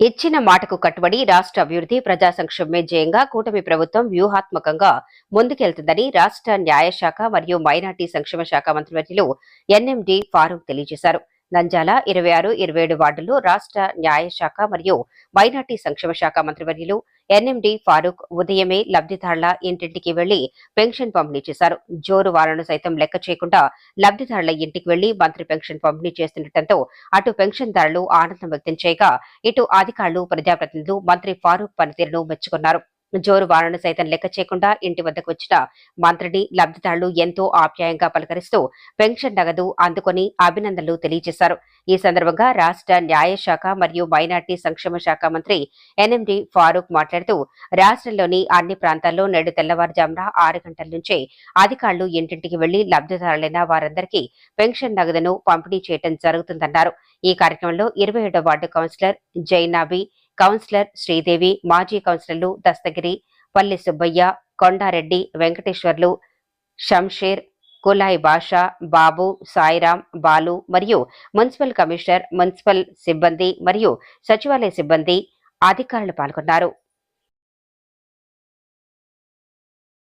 ఇచ్చిన మాటకు కట్టుబడి రాష్ట్ర అభివృద్ధి ప్రజా సంక్షేమమే జయంగా కూటమి ప్రభుత్వం వ్యూహాత్మకంగా ముందుకెళ్తుందని రాష్ట్ర న్యాయశాఖ మరియు మైనార్టీ సంక్షేమ శాఖ మంత్రివర్యులు ఎన్ఎండి ఫారూక్ తెలియజేశారు. నంజాల ఇరవై ఆరు ఇరవై ఏడు వార్డుల్లో రాష్ట్ర న్యాయశాఖ మరియు మైనార్టీ సంక్షేమ శాఖ మంత్రివర్యులు ఎన్ఎండి ఫారూక్ ఉదయమే లబ్ధిదారుల ఇంటింటికి వెళ్ళి పెన్షన్ పంపిణీ చేశారు. జోరు వారను సైతం లెక్క చేయకుండా లబ్ధిదారుల ఇంటికి వెళ్ళి మంత్రి పెన్షన్ పంపిణీ చేస్తుండటంతో అటు పెన్షన్దారులు ఆనందం వ్యక్తం చేయగా ఇటు అధికారులు ప్రజాప్రతినిధులు మంత్రి ఫారూక్ పనితీరును మెచ్చుకున్నారు. జోరు వారాలను సైతం లెక్క చేయకుండా ఇంటి వద్దకు వచ్చిన మంత్రిని లబ్ధిదారులు ఎంతో ఆప్యాయంగా పలకరిస్తూ పెన్షన్ నగదు అందుకొని అభినందనలు తెలియజేశారు. ఈ సందర్భంగా రాష్ట్ర న్యాయశాఖ మరియు మైనార్టీ సంక్షేమ శాఖ మంత్రి ఎన్ఎండి ఫారూక్ మాట్లాడుతూ రాష్ట్రంలోని అన్ని ప్రాంతాల్లో నేడు తెల్లవారుజామున ఆరు గంటల నుంచే అధికారులు ఇంటింటికి వెళ్ళి లబ్ధిదారులైన వారందరికీ పెన్షన్ నగదును పంపిణీ చేయడం జరుగుతుందన్నారు. ఈ కార్యక్రమంలో ఇరవై ఏడో ward councillor Zainabi councillor Sridevi మాజీ కౌన్సిలర్లు దస్తగిరి పల్లి సుబ్బయ్య కొండారెడ్డి వెంకటేశ్వర్లు షంషేర్ కులాయి బాషా బాబు సాయిరాం బాలు మరియు మున్సిపల్ కమిషనర్ మున్సిపల్ సిబ్బంది మరియు సచివాలయ సిబ్బంది అధికారులు పాల్గొన్నారు.